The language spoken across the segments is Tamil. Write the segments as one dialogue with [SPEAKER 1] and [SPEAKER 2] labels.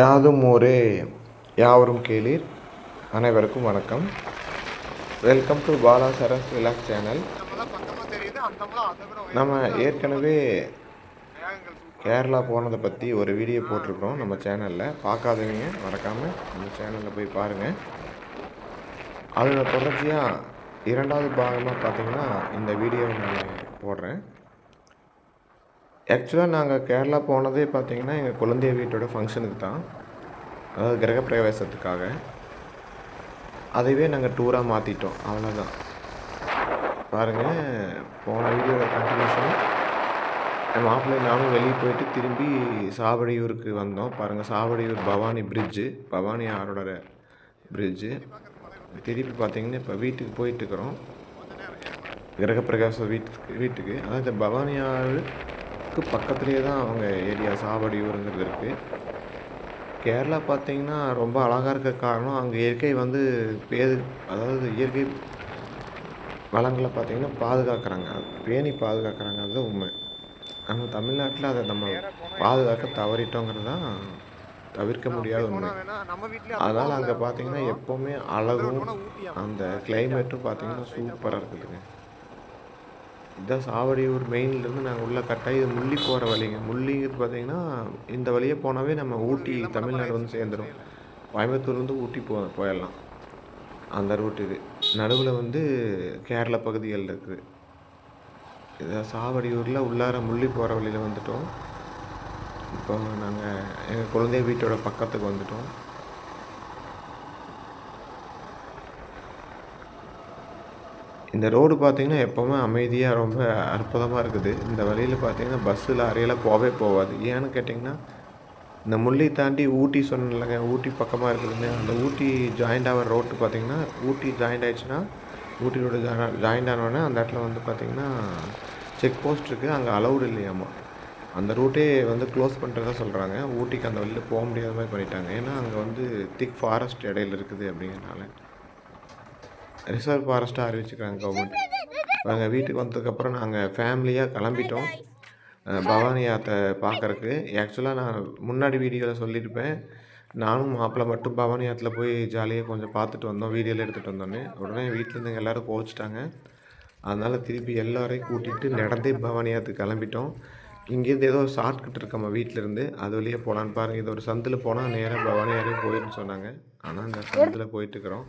[SPEAKER 1] யாதும் ஊரே யாவரும் கேளீர். அனைவருக்கும் வணக்கம். Welcome to Bala Saras vlog channel நம்ம ஏற்கனவே கேரளா போனதை பற்றி ஒரு வீடியோ போட்டிருக்கிறோம் நம்ம சேனலில் பார்க்காதவங்க மறக்காமல் நம்ம சேனலில் போய் பாருங்கள் அதில் தொடர்ச்சியாக இரண்டாவது பாகமாக பார்த்தீங்கன்னா இந்த வீடியோவை நான் போடுறேன். ஆக்சுவலாக நாங்கள் கேரளா போனதே பார்த்தீங்கன்னா எங்கள் குழந்தைய வீட்டோட ஃபங்க்ஷனுக்கு தான். அதாவது கிரகப்பிரவேசத்துக்காக. அதைவே நாங்கள் டூராக மாற்றிட்டோம் அவ்வளோதான் பாருங்கள் போன வீடியோட கண்டினியூஷன் என் மாப்பிள்ளை நானும் வெளியே போயிட்டு திரும்பி சாவடியூருக்கு வந்தோம். பாருங்கள் சாவடியூர் பவானி பிரிட்ஜு பவானி ஆரோட பிரிட்ஜு திருப்பி பார்த்தீங்கன்னா இப்போ வீட்டுக்கு போயிட்டுருக்குறோம் கிரகப்பிரகாச வீட்டுக்கு வீட்டுக்கு. அதாவது இந்த பவானி ஆறுக்கு பக்கத்துலேயே தான் அவங்க ஏரியா சாவடியூருங்கிறது இருக்குது கேரளா பார்த்தீங்கன்னா ரொம்ப அழகாக இருக்க காரணம் அங்கே இயற்கை வந்து பேது அதாவது இயற்கை வளங்களை பார்த்தீங்கன்னா பாதுகாக்கிறாங்க. பேணி பாதுகாக்கிறாங்க. அதுதான் உண்மை. நம்ம தமிழ்நாட்டில் அதை நம்ம பாதுகாக்க தவறிட்டோங்கிறது தான் தவிர்க்க முடியாத உண்மை. அதனால் அங்கே பார்த்தீங்கன்னா எப்போவுமே அழகும் அந்த கிளைமேட்டும் பார்த்தீங்கன்னா சூப்பராக இருக்குதுங்க. இதான் சாவடியூர் மெயின்லேருந்து நாங்கள் உள்ளே கரெக்டாக இது முள்ளி போகிற வழிங்க. முள்ளிங்கிறது பார்த்தீங்கன்னா இந்த வழியே போனாவே நம்ம ஊட்டி தமிழ்நாடு வந்து சேர்ந்துடும் கோயம்புத்தூர்லேருந்து ஊட்டி போ போயிடலாம். அந்த ரூட் இது. நடுவில் வந்து கேரள பகுதிகள் இருக்குது. இதான் சாவடியூரில் உள்ளார முள்ளி போகிற வழியில் வந்துட்டோம். இப்போ நாங்கள் எங்கள் குழந்தைய வீட்டோட பக்கத்துக்கு வந்துட்டோம். இந்த ரோடு பார்த்திங்கன்னா எப்போவுமே அமைதியாக ரொம்ப அற்புதமாக இருக்குது. இந்த வழியில் பார்த்தீங்கன்னா பஸ்ஸு லாரியெல்லாம் போகவே போகாது ஏன்னு கேட்டிங்கன்னா இந்த முள்ளி தாண்டி ஊட்டி சொன்னலங்க ஊட்டி பக்கமாக இருக்குதுங்க. அந்த ஊட்டி ஜாயிண்ட் ஆகிற ரோட்டு பார்த்தீங்கன்னா ஊட்டி ஜாயிண்ட் ஆயிடுச்சுன்னா ரோடு ஜாயிண்ட் ஆனோடனே அந்த இடத்துல வந்து பார்த்திங்கன்னா செக் போஸ்ட் இருக்குது அங்கே அலௌடு இல்லையாமா? அந்த ரூட்டே வந்து க்ளோஸ் பண்ணுறதா சொல்கிறாங்க ஊட்டிக்கு அந்த வழியில் போக முடியாத மாதிரி பண்ணிட்டாங்க. ஏன்னா அங்கே வந்து திக் ஃபாரஸ்ட் இடையில இருக்குது அப்படிங்கிறனால ரிசர்வ் ஃபாரஸ்ட்டாக அறிவிச்சுக்கிறாங்க கவர்மெண்ட் நாங்கள் வீட்டுக்கு வந்ததுக்கப்புறம் நாங்கள் ஃபேமிலியாக கிளம்பிட்டோம். பவானி ஆற்றை பார்க்குறக்கு ஆக்சுவலாக நான் முன்னாடி வீடியோவில் சொல்லியிருப்பேன். நானும் மாப்பிள்ளை மட்டும் பவானி ஆற்றுல போய் ஜாலியாக கொஞ்சம் பார்த்துட்டு வந்தோம். வீடியோவில் எடுத்துகிட்டு வந்தோன்னே. உடனே வீட்டிலேருந்து எல்லோரும் கோச்சிட்டாங்க அதனால் திருப்பி எல்லோரையும் கூட்டிகிட்டு நடந்தே பவானி ஆற்று கிளம்பிட்டோம். இங்கேருந்து ஏதோ ஷார்ட்கட் இருக்கம்மா வீட்டிலேருந்து அது வழியே போகலான்னு பாருங்கள் இது ஒரு சந்தில் போனால் நேராக பவானி ஆறையும் போயிடுன்னு சொன்னாங்க. ஆனால் இந்த சந்தில் போயிட்டுருக்குறோம்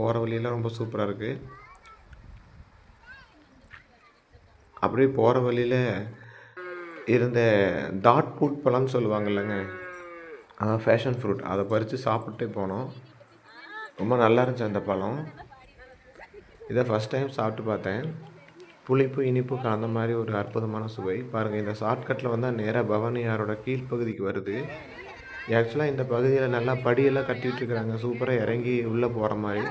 [SPEAKER 1] போகிற வழியெல்லாம் ரொம்ப சூப்பராக இருக்குது அப்படியே போகிற வழியில் இருந்த தாட் ஃப்ரூட் பழம்னு சொல்லுவாங்கல்லங்க. அதான் ஃபேஷன் ஃப்ரூட் அதை பறித்து சாப்பிட்டு போனோம். ரொம்ப நல்லா இருந்துச்சு அந்த பழம். இதை ஃபஸ்ட் டைம் சாப்பிட்டு பார்த்தேன். புளிப்பு இனிப்பு கலந்த மாதிரி ஒரு அற்புதமான சுவை. பாருங்கள் இந்த ஷார்ட்கட்டில் வந்தால் நேராக பவானியாரோட கீழ்ப்பகுதிக்கு வருது. ஆக்சுவலாக இந்த பகுதியில் நல்லா படியெல்லாம் கட்டிகிட்டு இருக்கிறாங்க சூப்பராக இறங்கி உள்ளே போகிற மாதிரி.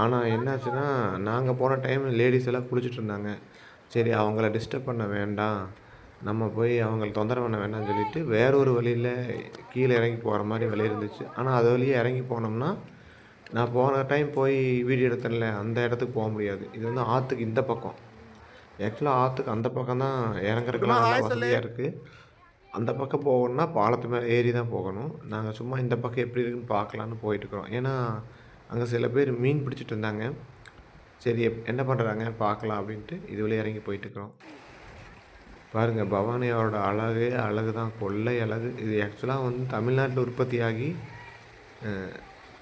[SPEAKER 1] ஆனால் என்னாச்சுன்னா நாங்கள் போன டைம் லேடிஸ் எல்லாம் குளிச்சுட்டு இருந்தாங்க. சரி அவங்கள டிஸ்டர்ப் பண்ண வேண்டாம். நம்ம போய் அவங்கள தொந்தரவு பண்ண வேண்டாம்னு சொல்லிட்டு வேற ஒரு வழியில் கீழே இறங்கி போகிற மாதிரி வழி இருந்துச்சு. ஆனால் அது வழியே இறங்கி போனோம்னா நான் போன டைம் போய் வீடியோ எடுத்தேன்ல அந்த இடத்துக்கு போக முடியாது. இது வந்து ஆற்றுக்கு இந்த பக்கம். ஆக்சுவலாக ஆற்றுக்கு அந்த பக்கம் தான் இறங்குறதுக்குலாம் நல்லா வசதியாக இருக்குது அந்த பக்கம் போகணுன்னா பாலத்து மேலே ஏறி தான் போகணும். நாங்கள் சும்மா இந்த பக்கம் எப்படி இருக்குன்னு பார்க்கலான்னு போயிட்டுருக்குறோம் ஏன்னா அங்கே சில பேர் மீன் பிடிச்சிட்டு இருந்தாங்க. சரி எப்- என்ன பண்ணுறாங்க பார்க்கலாம் அப்படின்ட்டு இது இறங்கி போயிட்டுருக்குறோம் பாருங்கள் பவானியோட அழகு அழகு தான். கொள்ளை அழகு. இது ஆக்சுவலாக வந்து தமிழ்நாட்டில் உற்பத்தியாகி அஹ்,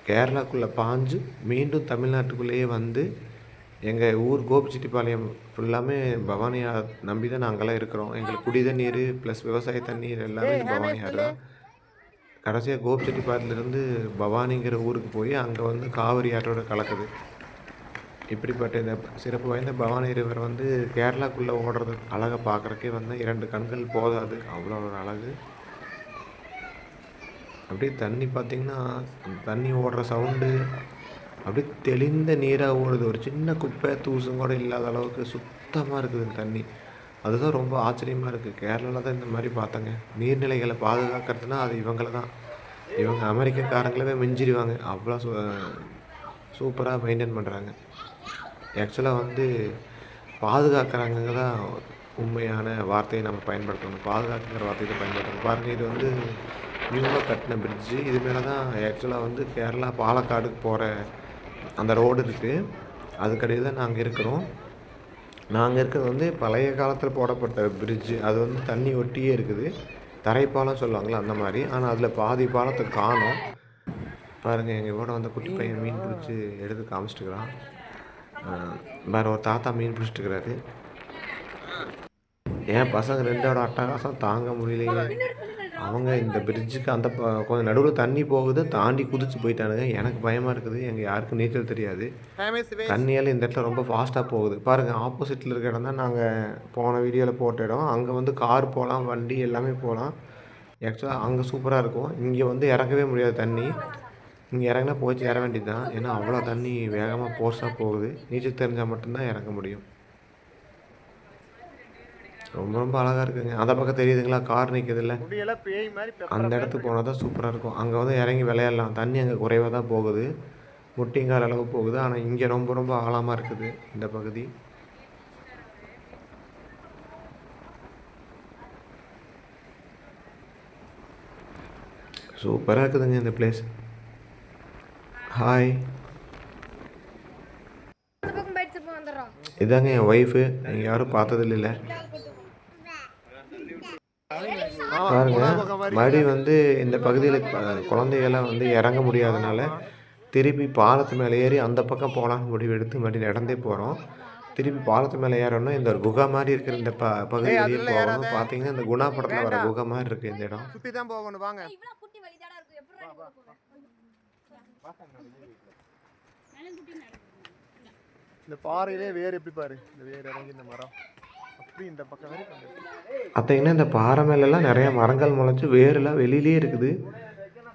[SPEAKER 1] கேரளாக்குள்ளே பாஞ்சு மீண்டும் தமிழ்நாட்டுக்குள்ளேயே வந்து எங்கள் ஊர் கோபிச்செட்டிப்பாளையம் ஃபுல்லாமே பவானி ஆ நம்பி தான் நாங்கள்லாம் இருக்கிறோம். எங்களுக்கு குடி தண்ணீர் ப்ளஸ் விவசாய தண்ணீர் எல்லாமே பவானி ஆறு தான் கடைசியாக கோபிச்செட்டிப்பாளையத்துலேருந்து பவானிங்கிற ஊருக்கு போய் அங்கே வந்து காவிரி ஆற்றோட கலக்குது. இப்படிப்பட்ட இந்த சிறப்பு வாய்ந்த பவானி ரிவர் வந்து கேரளாக்குள்ளே ஓடுறது அழகை பார்க்குறக்கே வந்து இரண்டு கண்கள் போதாது. அவ்வளோ ஒரு அழகு. அப்படியே தண்ணி பார்த்தீங்கன்னா தண்ணி ஓடுற சவுண்டு அப்படியே தெளிந்த நீராக ஓடுது ஒரு சின்ன குப்பை தூசும் கூட இல்லாத அளவுக்கு சுத்தமாக இருக்குது இந்த தண்ணி. அதுதான் ரொம்ப ஆச்சரியமாக இருக்குது கேரளாவில் தான் இந்த மாதிரி பார்த்தாங்க. நீர்நிலைகளை பாதுகாக்கிறதுனா அது இவங்கள தான். இவங்க அமெரிக்கக்காரங்களவே மிஞ்சிடுவாங்க. அவ்வளோ சூ சூப்பராக மெயின்டைன் பண்ணுறாங்க ஆக்சுவலாக வந்து பாதுகாக்கிறாங்க தான் உண்மையான வார்த்தையை நம்ம பயன்படுத்தணும். பாதுகாக்கிற வார்த்தையை தான் பயன்படுத்தணும். பாருங்கள் இது வந்து நியூவாக கட்டின பிரிட்ஜு இது மேலே தான் ஆக்சுவலாக வந்து கேரளா பாலக்காடுக்கு போகிற அந்த ரோடு இருக்குது அதுக்கடியில் தான் நாங்கள் இருக்கிறோம். நாங்கள் இருக்கிறது வந்து பழைய காலத்தில் போடப்பட்ட பிரிட்ஜு அது வந்து தண்ணி ஒட்டியே இருக்குது. தரைப்பாலம் சொல்லுவாங்களே அந்த மாதிரி. ஆனால் அதில் பாதி பாலத்தை காணும். பாருங்கள் எங்கள் கூட வந்து குட்டி பையன் மீன் பிடிச்சி எடுத்து காமிச்சிட்டுக்கிறான். வேறு ஒரு தாத்தா மீன் பிடிச்சிட்டு இருக்கிறாரு என் பசங்க ரெண்டோட அட்டகாசம் தாங்க முடியலைங்க அவங்க இந்த பிரிட்ஜுக்கு அந்த ப- கொஞ்சம் நடுவில் தண்ணி போகுது தாண்டி குதிச்சு போயிட்டானுங்க. எனக்கு பயமாக இருக்குது. எங்கள் யாருக்கும் நீச்சல் தெரியாது. தண்ணியால் இந்த இடத்துல ரொம்ப ஃபாஸ்ட்டாக போகுது. பாருங்கள் ஆப்போசிட்டில் இருக்க இடம் தான் நாங்கள் போன வீடியோவில் போட்ட இடம். அங்கே வந்து கார் போகலாம் வண்டி எல்லாமே போகலாம் ஆக்சுவலாக அங்கே சூப்பராக இருக்கும். இங்கே வந்து இறங்கவே முடியாது தண்ணி. இங்கே இறங்கினா போச்சு இற வேண்டியது தான் ஏன்னா அவ்வளோ தண்ணி வேகமாக ஃபோர்ஸாக போகுது. நீச்சல் தெரிஞ்சால் மட்டும்தான் இறங்க முடியும். ரொம்ப ரொம்ப அழகாக இருக்குங்க. அந்த பக்கம் தெரியுதுங்களா? கார்
[SPEAKER 2] பெப்பர்
[SPEAKER 1] அந்த இடத்துக்கு போனால் தான் சூப்பராக இருக்கும். அங்கே வந்து இறங்கி விளையாடலாம். தண்ணி அங்கே குறைவாக தான் போகுது. முட்டிங்கால் அளவு போகுது. ஆனால் இங்கே ரொம்ப ரொம்ப ஆழமாக இருக்குது இந்த பகுதி. சூப்பராக இருக்குதுங்க இந்த பிளேஸ் ஹாய் இதாங்க என் ஒய்ஃபு நீங்கள் யாரும் பார்த்ததில்ல பாருங்க மறுபடி வந்து இந்த பகுதியில் குழந்தைகள்லாம் வந்து இறங்க முடியாதனால திருப்பி பாலத்து மேலே ஏறி அந்த பக்கம் போகலான்னு முடிவு எடுத்து மறுபடியும் நடந்தே போகிறோம் திருப்பி பாலத்து மேலே ஏறணும்னா இந்த ஒரு குகை மாதிரி இருக்கிற இந்த ப பகுதியிலேயே போகணும் பார்த்தீங்கன்னா இந்த குணா படத்தில் வர குகை மாதிரி இருக்குது இந்த இடம்.
[SPEAKER 2] சுத்தி தான் போகணும் வாங்க.
[SPEAKER 3] இவ்வளோ குட்டி வழிதாடா இருக்கு. எப்படி
[SPEAKER 2] இந்த பாறையிலே வேர் எப்படி பாரு? இந்த வேர் இறங்கி இந்த மரம்.
[SPEAKER 1] பார்த்தீங்கன்னா இந்த பாறை மேலெல்லாம் நிறைய மரங்கள் முளைச்சி வேரெல்லாம் வெளியிலேயே இருக்குது.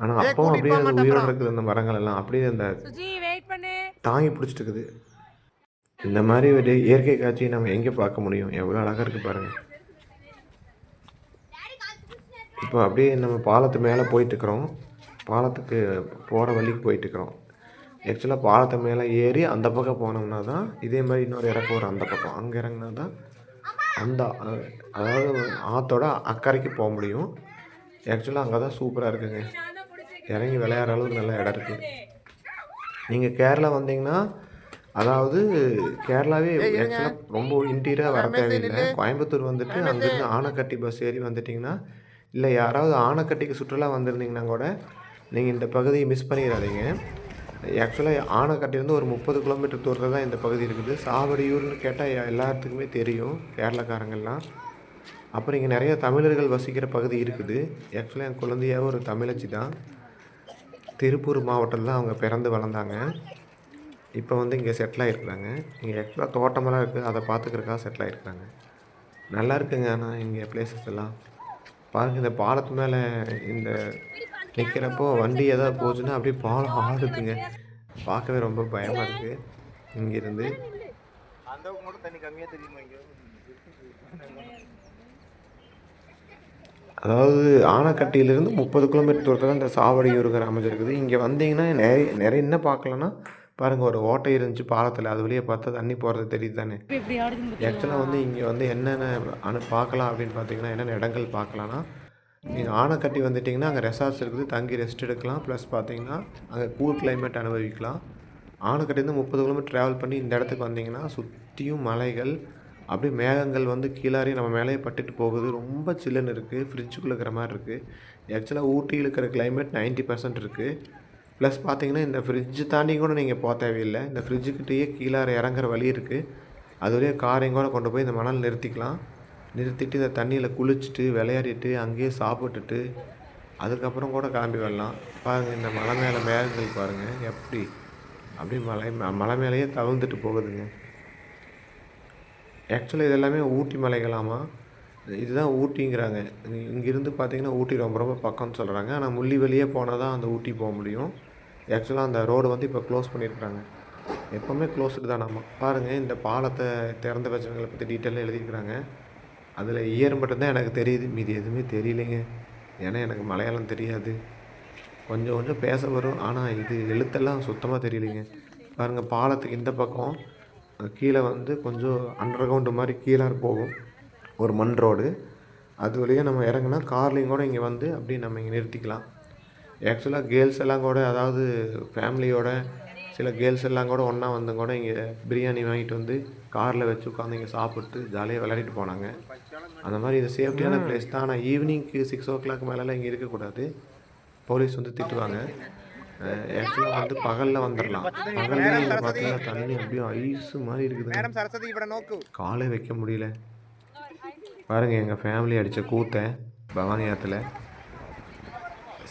[SPEAKER 1] ஆனால் அப்பவும் அப்படியே அது உயிரோடு இருக்குது அந்த மரங்கள் எல்லாம் அப்படியே அந்த
[SPEAKER 3] சுஜி வெயிட் பண்ணு.
[SPEAKER 1] தாங்கி பிடிச்சிட்டு இருக்குது இந்த மாதிரி ஒரு இயற்கை காட்சியை நம்ம எங்கே பார்க்க முடியும்? எவ்வளோ அழகாக இருக்குது பாருங்கள் இப்போ அப்படியே நம்ம பாலத்து மேலே போயிட்டுருக்குறோம். பாலத்துக்கு போகிற வழிக்கு போயிட்டுருக்குறோம். ஆக்சுவலாக பாலத்து மேலே ஏறி அந்த பக்கம் போனோம்னா தான் இதே மாதிரி இன்னொரு இறக்கம் வரும். அந்த பக்கம் அங்கே இறங்குனா தான் அந்த அதாவது ஆற்றோட அக்கறைக்கு போக முடியும். ஆக்சுவலாக அங்கே தான் சூப்பராக இருக்குங்க. இறங்கி விளையாடுற அளவுக்கு நல்ல இடம் இருக்குது நீங்கள் கேரளா வந்தீங்கன்னா அதாவது கேரளாவே ஆக்சுவலாக ரொம்ப இன்டீரியராக வர தேவையில்லை. கோயம்புத்தூர் வந்துட்டு அங்கேருந்து ஆனைக்கட்டி பஸ் ஏறி வந்துட்டிங்கன்னா இல்லை யாராவது ஆனைக்கட்டிக்கு சுற்றுலா வந்திருந்தீங்கன்னா கூட நீங்கள் இந்த பகுதியை மிஸ் பண்ணிடாதீங்க. ஆக்சுவலாக ஆனைக்கட்டிலேருந்து ஒரு முப்பது கிலோமீட்டர் தூரத்தில் தான் இந்த பகுதி இருக்குது. சாவடியூர்னு கேட்டால் எல்லாத்துக்குமே தெரியும் கேரளக்காரங்கள்லாம். அப்புறம் இங்கே நிறைய தமிழர்கள் வசிக்கிற பகுதி இருக்குது. ஆக்சுவலாக என் குழந்தையாக ஒரு தமிழச்சி தான். திருப்பூர் மாவட்டத்தில் தான் அவங்க பிறந்து வளர்ந்தாங்க. இப்போ வந்து இங்கே செட்டில் ஆகிருக்குறாங்க இங்கே ஆக்சுவலாக தோட்டமெல்லாம் இருக்குது அதை பார்த்துக்கிறக்காக செட்டில் ஆகிருக்குறாங்க நல்லா இருக்குங்க ஆனால் இங்கே பிளேசஸ் எல்லாம். பாருங்க இந்த பாலத்து மேலே இந்த நிற்கிறப்போ வண்டி ஏதாவது போச்சுன்னா அப்படியே பாலம் ஆடுதுங்க. பார்க்கவே ரொம்ப பயமாக இருக்குது இங்கேருந்து.
[SPEAKER 2] அந்த பக்கம் மட்டும் தண்ணி கம்மியா தெரியுமா இங்க?
[SPEAKER 1] அதாவது ஆனைக்கட்டியிலேருந்து முப்பது கிலோமீட்டர் தூரத்தில் இந்த சாவடியூருங்கிற அமைஞ்சிருக்குது இங்கே வந்தீங்கன்னா நிறைய நிறைய என்ன பார்க்கலன்னா பாருங்கள் ஒரு ஓட்டை இருந்துச்சு பாலத்தில். அது வழியே பார்த்தா தண்ணி போகிறது தெரியுது தானே. ஆக்சுவலாக வந்து இங்கே வந்து என்னென்ன அனு பார்க்கலாம் அப்படின்னு பார்த்தீங்கன்னா என்னென்ன இடங்கள் பார்க்கலான்னா நீங்கள் ஆனைக்கட்டி வந்துட்டிங்கன்னா அங்கே ரெசார்ட்ஸ் இருக்குது தங்கி ரெஸ்ட் எடுக்கலாம். ப்ளஸ் பார்த்தீங்கன்னா அங்கே கூல் கிளைமேட் அனுபவிக்கலாம். ஆனைக்கட்டிலேருந்து முப்பது கிலோமீட்டர் ட்ராவல் பண்ணி இந்த இடத்துக்கு வந்தீங்கன்னா சுற்றியும் மலைகள் அப்படியே மேகங்கள் வந்து கீழாரி நம்ம மேலேயே பட்டுட்டு போகுது. ரொம்ப சில்லுன்னு இருக்குது ஃப்ரிட்ஜுக்குள்ளே இருக்கிற மாதிரி இருக்குது ஆக்சுவலாக ஊட்டியில் இருக்கிற கிளைமேட் 90% பர்சன்ட் இருக்குது ப்ளஸ் பார்த்தீங்கன்னா இந்த ஃப்ரிட்ஜு தாண்டி கூட நீங்கள் போக தேவையில்லை. இந்த ஃப்ரிட்ஜுக்கிட்டேயே கீழார இறங்குற வழி இருக்குது அது வழியாக காரையும் கூட கொண்டு போய் இந்த மணல் நிறுத்திக்கலாம். நிறுத்திட்டு இந்த தண்ணியில் குளிச்சுட்டு விளையாடிட்டு அங்கேயே சாப்பிட்டுட்டு அதுக்கப்புறம் கூட கிளம்பி வரலாம். பாருங்கள் இந்த மலை மேலே மேகங்கள் பாருங்கள் எப்படி? அப்படியே மலை ம- மலை மேலேயே தவிர்ந்துட்டு போகுதுங்க. ஆக்சுவலாக இதெல்லாமே ஊட்டி மலைகளாமா? இதுதான் ஊட்டிங்கிறாங்க. இங்கேருந்து இங்கிருந்து பார்த்தீங்கன்னா ஊட்டி ரொம்ப ரொம்ப பக்கம்னு சொல்கிறாங்க ஆனால் முள்ளி வெளியே போனால் தான் அந்த ஊட்டி போக முடியும். ஆக்சுவலாக அந்த ரோடு வந்து இப்போ க்ளோஸ் பண்ணியிருக்கிறாங்க. எப்போவுமே க்ளோஸ்டு தான் நம்ம பாருங்கள் இந்த பாலத்தை திறந்து வச்சவங்களை பற்றி டீட்டெயிலாக எழுதியிருக்கிறாங்க. அதில் இயர் மட்டும்தான் எனக்கு தெரியுது. மீதி எதுவுமே தெரியலைங்க. ஏன்னா எனக்கு மலையாளம் தெரியாது. கொஞ்சம் கொஞ்சம் பேச வரும். ஆனால் இது எழுத்தெல்லாம் சுத்தமாக தெரியலைங்க. பாருங்கள் பாலத்துக்கு இந்த பக்கம் கீழே வந்து கொஞ்சம் அண்டர் கிரவுண்டு மாதிரி கீழே போகும். ஒரு மண் ரோடு அது வழியாக நம்ம இறங்குனா கார்லேயும் கூட இங்கே வந்து அப்படியே நம்ம இங்கே நிறுத்திக்கலாம். ஆக்சுவலாக கேர்ள்ஸ் எல்லாம் கூட அதாவது ஃபேமிலியோட சில கேர்ள்ஸ் எல்லாம் கூட ஒன்றா வந்து கூட இங்கே பிரியாணி வாங்கிட்டு வந்து காரில் வச்சு உட்காந்து இங்கே சாப்பிட்டு ஜாலியாக விளையாடிட்டு போனாங்க. அந்த மாதிரி இது சேஃப்டியான பிளேஸ் தான். ஆனால் ஈவினிங்க்கு சிக்ஸ் ஓ கிளாக் மேலெலாம் இங்கே இருக்கக்கூடாது. போலீஸ் வந்து திட்டுவாங்க. ஆக்சுவலாக வந்து பகலில் வந்துடலாம் பகலில் இங்கே பார்த்தீங்கன்னா தண்ணி அப்படியே ஐஸு மாதிரி
[SPEAKER 2] இருக்குது
[SPEAKER 1] காலே வைக்க முடியல. பாருங்க எங்கள் ஃபேமிலி அடித்த கூத்தை பவானி ஆற்றுல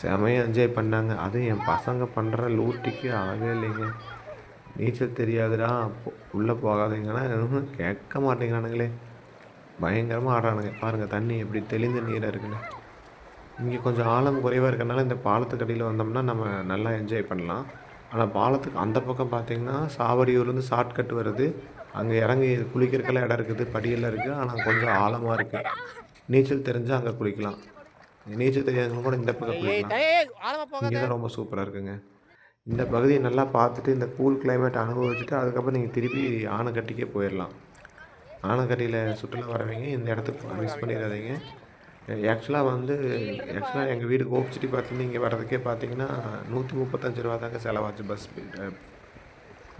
[SPEAKER 1] செமையாக என்ஜாய் பண்ணாங்க. அதுவும் என் பசங்க பண்ணுற லூட்டிக்கு ஆகவே இல்லைங்க. நீச்சல் தெரியாதுடா. உள்ளே போகாதீங்கன்னா கேட்க மாட்டேங்கிறானுங்களே. பயங்கரமாக ஆடுறானுங்க. பாருங்கள் தண்ணி எப்படி தெளிந்த நீராக இருக்குன்னு. இங்கே கொஞ்சம் ஆழம் குறைவாக இருக்கறனால இந்த பாலத்துக்கு அடியில் வந்தோம்னா நம்ம நல்லா என்ஜாய் பண்ணலாம். ஆனால் பாலத்துக்கு அந்த பக்கம் பார்த்தீங்கன்னா சாவடியூர்லேருந்து ஷார்ட்கட் வருது. அங்கே இறங்கி குளிக்கிறதுக்கெல்லாம் இடம் இருக்குது படியெல்லாம் இருக்குது. ஆனால் கொஞ்சம் ஆழமாக இருக்குது நீச்சல் தெரிஞ்சால் அங்கே குளிக்கலாம். நீச்சல் தெரியாதவங்க கூட இந்த பக்கம் குளிக்கலாம். இங்கே தான் ரொம்ப சூப்பராக இருக்குங்க. இந்த பகுதியை நல்லா பார்த்துட்டு இந்த கூல் கிளைமேட் அனுபவிச்சுட்டு அதுக்கப்புறம் நீங்கள் திருப்பி ஆனைக்கட்டிக்கே போயிடலாம் ஆனைக்கட்டியில் சுற்றுலா வரவங்க இந்த இடத்துக்கு மிஸ் பண்ணிடாதீங்க. ஆக்சுவலாக வந்து ஆக்சுவலாக எங்கள் வீடு கோபிச்சிட்டி பார்த்துலேருந்து இங்கே வர்றதுக்கே பார்த்தீங்கன்னா நூற்றி முப்பத்தஞ்சு ரூபா தாங்க செலவாச்சு பஸ்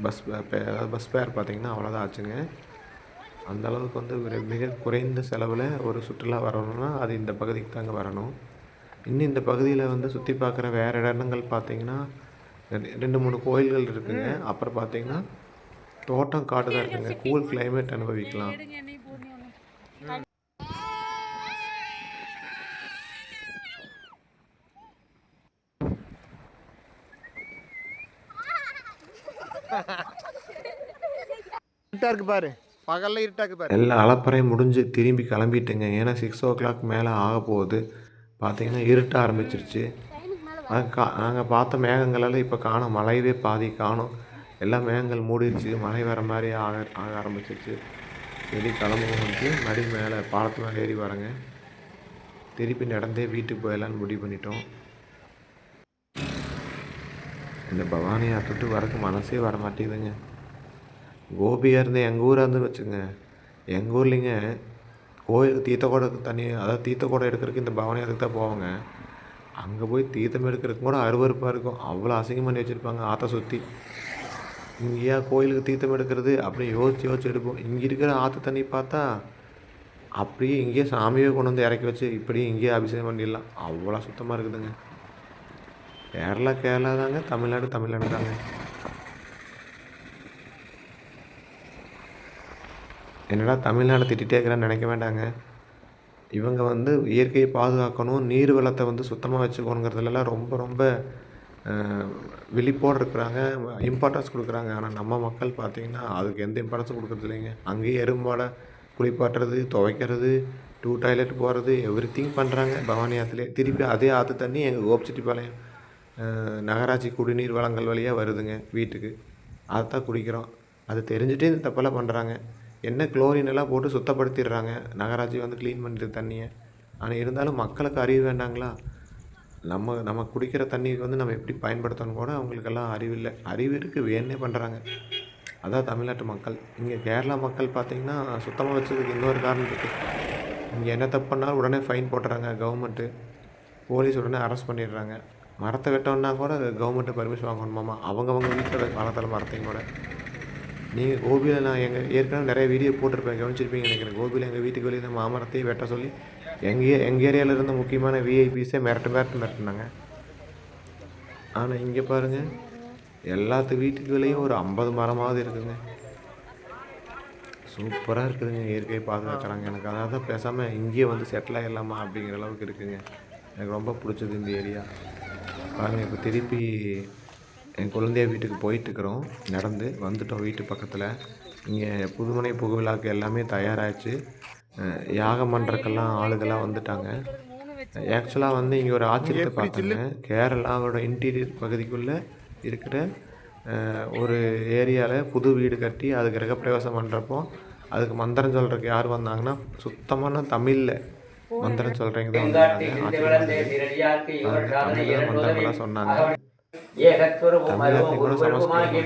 [SPEAKER 1] பஸ் அதாவது பஸ் ஃபேர் பார்த்தீங்கன்னா அவ்வளோதான் ஆச்சுங்க. அந்த அளவுக்கு வந்து ஒரு மிக குறைந்த செலவில் ஒரு சுற்றுலா வரணும்னா அது இந்த பகுதிக்கு தாங்க வரணும். இன்னும் இந்த பகுதியில் வந்து சுற்றி பார்க்குற வேறு இடங்கள் பார்த்தீங்கன்னா ரெண்டு- மூணு கோயில்கள் இருக்குங்க. அப்புறம் பார்த்தீங்கன்னா தோட்டம் காடு தான் இருக்குங்க. கூல் கிளைமேட் அனுபவிக்கலாம்.
[SPEAKER 2] இருட்டா இருக்கு பாரு. பகல்ல இருட்டா இருக்கு பாரு.
[SPEAKER 1] எல்லா அலப்பறையும் முடிஞ்சு திரும்பி கிளம்பிட்டுங்க. ஏன்னா சிக்ஸ் ஓ கிளாக் மேலே ஆக போகுது. பார்த்தீங்கன்னா இருட்ட ஆரம்பிச்சிருச்சு. நாங்கள் பார்த்த மேகங்களெல்லாம் இப்போ காணோம். மழையவே பாதி காணோம். எல்லா மேகங்கள் மூடிடுச்சு. மழை வர மாதிரி ஆக ஆக ஆரம்பிச்சிருச்சு. வெளியே கிளம்பும் வந்து மடி மேலே பாலத்து மேலே ஏறி வரேங்க. திருப்பி நடந்தே வீட்டுக்கு போயிடலான்னு முடிவு பண்ணிட்டோம். இந்த பவானி தொட்டு வரக்கு மனசே வர மாட்டேங்குதுங்க. கோபியாக இருந்து எங்கள் ஊராக இருந்து வச்சுங்க எங்கள் ஊர்லிங்க தீர்த்த கூட தண்ணி அதாவது தீர்த்தக்கூடம் எடுக்கிறதுக்கு இந்த பவானி அதுக்கு தான் போவாங்க. அங்கே போய் தீர்த்தம் எடுக்கிறதுக்கு கூட அருவருப்பாக இருக்கும். அவ்வளோ அசிங்கம் பண்ணி வச்சுருப்பாங்க ஆற்றை சுற்றி இங்கேயா கோயிலுக்கு தீர்த்தம் எடுக்கிறது? அப்படியே யோசித்து யோசிச்சு எடுப்போம். இங்கே இருக்கிற ஆற்று தண்ணி பார்த்தா அப்படியே இங்கேயே சாமியை கொண்டு வந்து இறக்கி வச்சு இப்படியே இங்கேயே அபிஷேகம் பண்ணிடலாம். அவ்வளோ சுத்தமாக இருக்குதுங்க. கேரளா கேரளா தாங்க. தமிழ்நாடு தமிழ்நாடு தாங்க. என்னடா தமிழ்நாடு திட்டிகிட்டே இருக்கிறேன்னு நினைக்க வேண்டாங்க. இவங்க வந்து இயற்கையை பாதுகாக்கணும் நீர் வளத்தை வந்து சுத்தமாக வச்சுக்கணுங்கிறதுலலாம் ரொம்ப ரொம்ப விழிப்போடு இருக்கிறாங்க இம்பார்ட்டன்ஸ் கொடுக்குறாங்க. ஆனால் நம்ம மக்கள் பார்த்திங்கன்னா அதுக்கு எந்த இம்பார்ட்டன்ஸும் கொடுக்குறது இல்லைங்க. அங்கேயே எறும்பாடை குளிப்பாட்டுறது துவைக்கிறது டூ டாய்லெட் போகிறது எவ்ரி திங் பண்ணுறாங்க பவானி ஆற்றுலேயே. திருப்பி அதே ஆற்று தண்ணி எங்கள் கோபிச்செட்டிப்பாளையம் நகராட்சி குடிநீர் வளங்கள் வழியாக வருதுங்க வீட்டுக்கு. அதைத்தான் குடிக்கிறோம். அது தெரிஞ்சுட்டே இந்த தப்பெல்லாம் பண்ணுறாங்க என்ன குளோரின் எல்லாம் போட்டு சுத்தப்படுத்திடுறாங்க. நகராட்சி வந்து க்ளீன் பண்ணிட்டு தண்ணியை. ஆனால் இருந்தாலும் மக்களுக்கு அறிவு வேண்டாங்களா? நம்ம நம்ம குடிக்கிற தண்ணிக்கு வந்து நம்ம எப்படி பயன்படுத்தணும் கூட அவங்களுக்கெல்லாம் அறிவில்லை அறிவு இருக்குது வேணே பண்ணுறாங்க அதான் தமிழ்நாட்டு மக்கள். இங்கே கேரளா மக்கள் பார்த்திங்கன்னா சுத்தமாக வச்சதுக்கு இன்னொரு காரணம் இருக்குது இங்கே என்ன தப்பு பண்ணாலும் உடனே ஃபைன் போட்டுறாங்க கவர்மெண்ட்டு போலீஸ் உடனே அரெஸ்ட் பண்ணிடுறாங்க. மரத்தை வெட்டோன்னா கூட கவர்மெண்ட்டு பர்மிஷன் வாங்கணுமாமா? அவங்கவங்க வீட்டில் வளர்த்தல மரத்தையும் கூட. நீங்கள் கோபியில் நான் எங்கள் ஏற்கனவே நிறைய வீடியோ போட்டிருப்பேன் கவனிச்சிருப்பீங்க நினைக்கிறேன். கோபியில் எங்கள் வீட்டுக்கு வெளியே மாமரத்தையும் வெட்ட சொல்லி எங்கள் எங்கள் ஏரியாவில் இருந்த முக்கியமான விஐபிஸே மிரட்டு மிரட்டு மிரட்டினாங்க. ஆனால் இங்கே பாருங்கள் எல்லாத்து வீட்டுக்குள்ளேயும் ஒரு ஐம்பது மரமாவது இருக்குதுங்க சூப்பராக இருக்குதுங்க இயற்கையை பாதுகாக்கிறாங்க. எனக்கு அதாவது தான் பேசாமல் இங்கேயே வந்து செட்டில் ஆகிடலாமா அப்படிங்கிற அளவுக்கு இருக்குதுங்க எனக்கு ரொம்ப பிடிச்சது இந்த ஏரியா. பாருங்கள் இப்போ திருப்பி என் குழந்தைய வீட்டுக்கு போயிட்டுருக்குறோம். நடந்து வந்துட்டோம் வீட்டு பக்கத்தில். இங்கே புதுமனை புகுவிழாக்கு எல்லாமே தயாராகிடுச்சு யாகம் பண்ணுறக்கெல்லாம் ஆளுகள்லாம் வந்துட்டாங்க. ஆக்சுவலாக வந்து இங்கே ஒரு ஆச்சரியத்தை பார்த்தேங்க. கேரளாவோட இன்டீரியர் பகுதிக்குள்ளே இருக்கிற ஒரு ஏரியாவில் புது வீடு கட்டி அதுக்கு கிரகப்பிரவேசம் பண்ணுறப்போ அதுக்கு மந்திரம் சொல்கிறதுக்கு யார் வந்தாங்கன்னா சுத்தமான தமிழில் மந்திரம் சொல்கிறவங்க தான் வந்தாங்க. மந்திரங்கள்லாம் சொன்னாங்க. தமிழகத்தில் கூட சமஸ்கிருதம் இங்க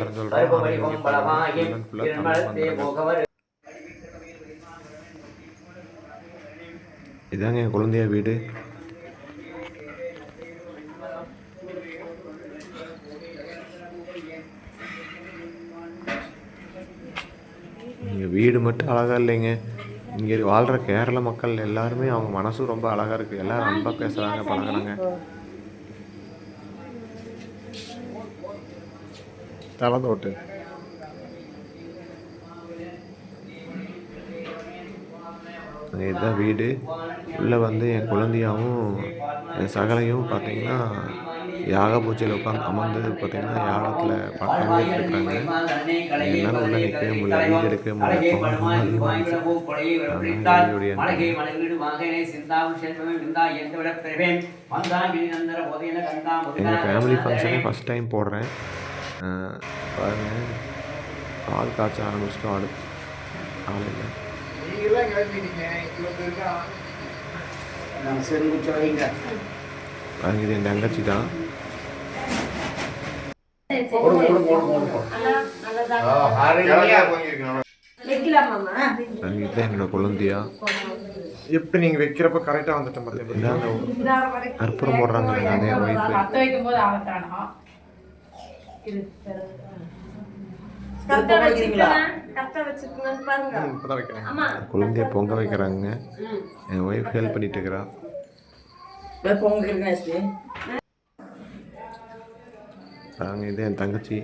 [SPEAKER 1] full ஆ தமிழ் இதாங்க என் குழந்தைய வீடு. இங்கே வீடு மட்டும் அழகாக இல்லைங்க. இங்கே வாழ்கிற கேரள மக்கள் எல்லாருமே அவங்க மனசும் ரொம்ப அழகாக இருக்குது எல்லாரும் அன்பாக பேசுகிறாங்க பழகுறாங்க.
[SPEAKER 2] தலதோட்டு
[SPEAKER 1] அங்கே இதுதான் வீடு. உள்ளே வந்து என் குழந்தையாவும் என் சகலையும் பார்த்தீங்கன்னா யாக பூஜையில் உட்காந்து அமர்ந்து பார்த்தீங்கன்னா யாகத்தில் பங்கேற்று இருக்காங்க என்னால் உள்ள நிற்கவே முடியல வீடு எடுக்கவே முடியல. எங்கள் ஃபேமிலி ஃபங்க்ஷனே ஃபஸ்ட் டைம் போடுறேன். அஹ் பாருங்க. பால் காய்ச்ச ஆரம்பிச்சிட்டோம் ஆடு ஆள் இது என் தங்கச்சி தான். என்னோட குழந்தையா?
[SPEAKER 2] எப்படி நீங்கள் வைக்கிறப்ப கரெக்டாக வந்துட்டேன்
[SPEAKER 1] அந்த கற்பூரம் போடுறாங்க அது என் ஒய்ஃபு குழந்தைய பொங்க வைக்கிறாங்க. என் ஒய்ஃப் ஹெல்ப் பண்ணிட்டு இருக்கிறா. பாருங்க இது என் தங்கச்சி.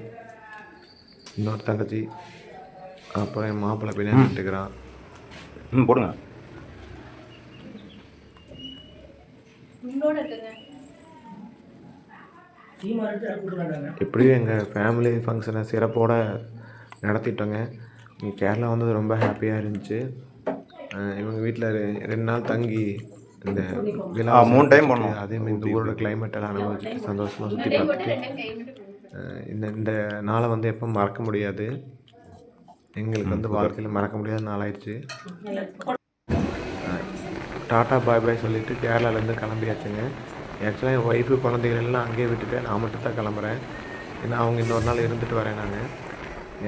[SPEAKER 1] இன்னொரு தங்கச்சி. அப்புறம் என் மாப்பிள்ளை பின்னாடி இருக்கிறான்
[SPEAKER 4] ம் போடுங்க.
[SPEAKER 1] எப்படியும் எங்கள் ஃபேமிலி ஃபங்க்ஷனை சிறப்போட நடத்திட்டோங்க. இங்கே கேரளா வந்தது ரொம்ப ஹாப்பியாக இருந்துச்சு. இவங்க வீட்டில் ரெண்டு நாள் தங்கி இந்த விழா
[SPEAKER 4] மூணு time பண்ணோம்.
[SPEAKER 1] அதே மாதிரி இந்த ஊரோட climate எல்லாம் அனுபவிச்சுட்டு சந்தோஷமாக சுற்றி பார்த்துட்டு. இந்த இந்த நாளை வந்து எப்போ மறக்க முடியாது. எங்களுக்கு வந்து வாழ்க்கையில் மறக்க முடியாத நாளாயிடுச்சு டாட்டா பாய் பாய் சொல்லிட்டு கேரளாலேருந்து கிளம்பியாச்சுங்க. ஆக்சுவலாக என் ஒய்ஃபு குழந்தைகள் எல்லாம் அங்கேயே விட்டுட்டு நான் மட்டும் தான் கிளம்புறேன். ஏன்னா அவங்க இன்னொரு நாள் இருந்துட்டு வரேன் நான்.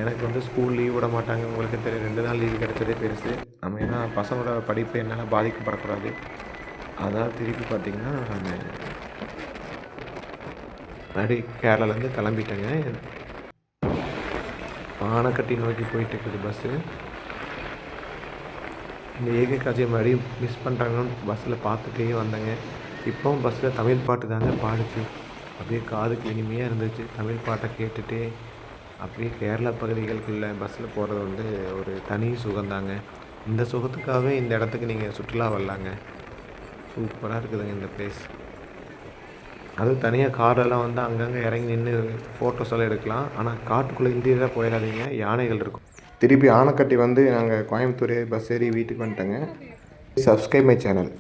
[SPEAKER 1] எனக்கு வந்து ஸ்கூல் லீவ் விட மாட்டாங்க. உங்களுக்கு தெரியும் ரெண்டு நாள் லீவு கிடைச்சதே பெருசு. நம்ம ஏன்னா பசங்களோட படிப்பு என்னால் பாதிக்கப்படக்கூடாது. அதான் திருப்பி பார்த்தீங்கன்னா நான் மறுபடி கேரளாலேருந்து கிளம்பிட்டேங்க. பானைக்கட்டி நோக்கி போயிட்டு இருக்குது பஸ்ஸு இந்த ஏக காட்சியை மறுபடியும் மிஸ் பண்ணுறாங்கன்னு பஸ்ஸில் பார்த்துட்டே வந்தேங்க. இப்போவும் பஸ்ஸில் தமிழ் பாட்டு தாங்க பாடுச்சு. அப்படியே காதுக்கு இனிமையாக இருந்துச்சு. தமிழ் பாட்டை கேட்டுகிட்டே அப்படியே கேரளா பகுதிகளுக்குள்ளே பஸ்ஸில் போகிறது வந்து ஒரு தனி சுகந்தாங்க இந்த சுகத்துக்காகவே இந்த இடத்துக்கு நீங்கள் சுற்றுலா வரலாங்க. சூப்பராக இருக்குதுங்க இந்த பிளேஸ் அதுவும் தனியாக காரெல்லாம் வந்து அங்கங்கே இறங்கி நின்று ஃபோட்டோஸ் எல்லாம் எடுக்கலாம். ஆனால் காட்டுக்குள்ளே இன்டீரியராக போயிடாதீங்க. யானைகள் இருக்கும். திருப்பி ஆனைக்கட்டி வந்து நாங்கள் கோயம்புத்தூர் பஸ் ஏறி வீட்டுக்கு வந்துட்டோங்க. Subscribe my channel